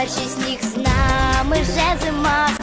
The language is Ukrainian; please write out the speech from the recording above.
перший сніг з нами вже зима.